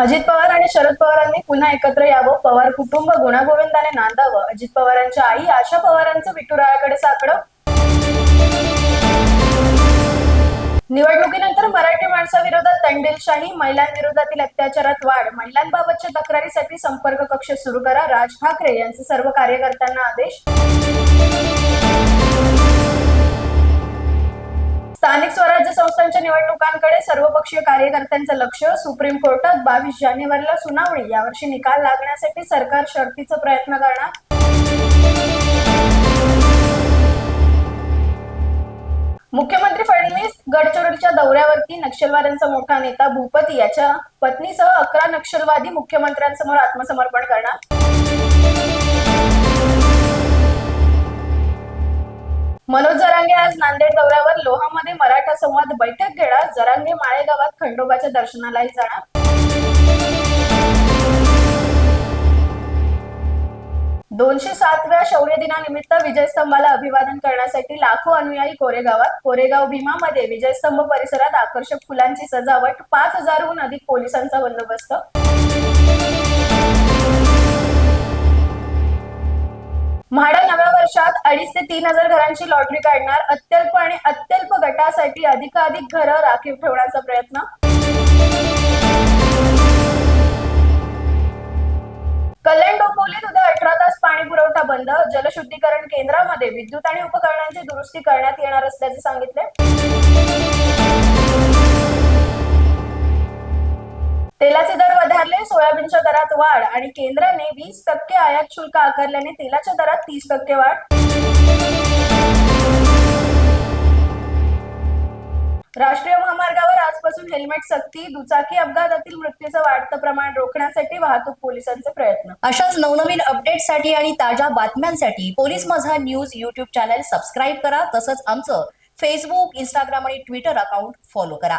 अजित पवार आणि शरद पवारांनी पुन्हा एकत्र यावं. पवार कुटुंब गुणागोविंदाने नांदावं. अजित पवारांच्या आई आशा पवारांचं विठुरायाकडे साकडं. निवडणुकीनंतर मराठी माणसाविरोधात तंडेलशाही महिलांविरोधातील अत्याचारात वाढ. महिलांबाबतच्या तक्रारीसाठी संपर्क कक्ष सुरू करा. राज ठाकरे यांचे सर्व कार्यकर्त्यांना आदेश. स्वराज्य निवडणुकांकडे सर्वपक्षीय कार्यकर्त्यांचं लक्ष सुप्रीम कोर्टात बावीस जानेवारीला सुनावणी. यावर्षी निकाल लागण्यासाठी सरकार शर्तीचा प्रयत्न करणार. मुख्यमंत्री फडणवीस गडचिरोलीच्या दौऱ्यावरती नक्षलवाद्यांचा मोठा नेता भूपती याच्या पत्नीसह अकरा नक्षलवादी मुख्यमंत्र्यांसमोर आत्मसमर्पण करणार. मनोज जरांगे आज नांदेड दौऱ्यावर लोहामध्ये मराठा बैठक घेणार जरांगे माळेगावात खंडोबाच्या दर्शनालाही जाणार. दोनशे सातव्या शौर्य दिनानिमित्त विजयस्तंभाला अभिवादन करण्यासाठी लाखो अनुयायी कोरेगावात. कोरेगाव भीमामध्ये विजयस्तंभ परिसरात आकर्षक फुलांची सजावट पाच हजारहून अधिक पोलिसांचा बंदोबस्त. वर्षात अडीच ते तीन हजार घरांची लॉटरी काढणार अत्यल्प आणि अत्यल्प गटासाठी अधिकाधिक घरं राखीव ठेवण्याचा प्रयत्न. कल्याण डोंबिवलीत उद्या अठरा तास पाणी पुरवठा बंद. जलशुद्धीकरण केंद्रामध्ये विद्युत आणि उपकरणांची दुरुस्ती करण्यात येणार असल्याचे सांगितले. वधारले दरात वाढ आणि केंद्राने वीस टक्के आयात शुल्क आकारल्याने तेलाच्या दरात तीस टक्के वाढ. राष्ट्रीय महामार्गावर आजपासून हेल्मेट सक्ती दुचाकी अपघातातील मृत्यूचं वाढतं प्रमाण रोखण्यासाठी वाहतूक पोलिसांचे प्रयत्न. अशाच नवनवीन अपडेटसाठी आणि ताज्या बातम्यांसाठी police Majha news YouTube channel subscribe करा तसंच आमचं फेसबुक इंस्टाग्राम आणि ट्विटर अकाउंट फॉलो करा.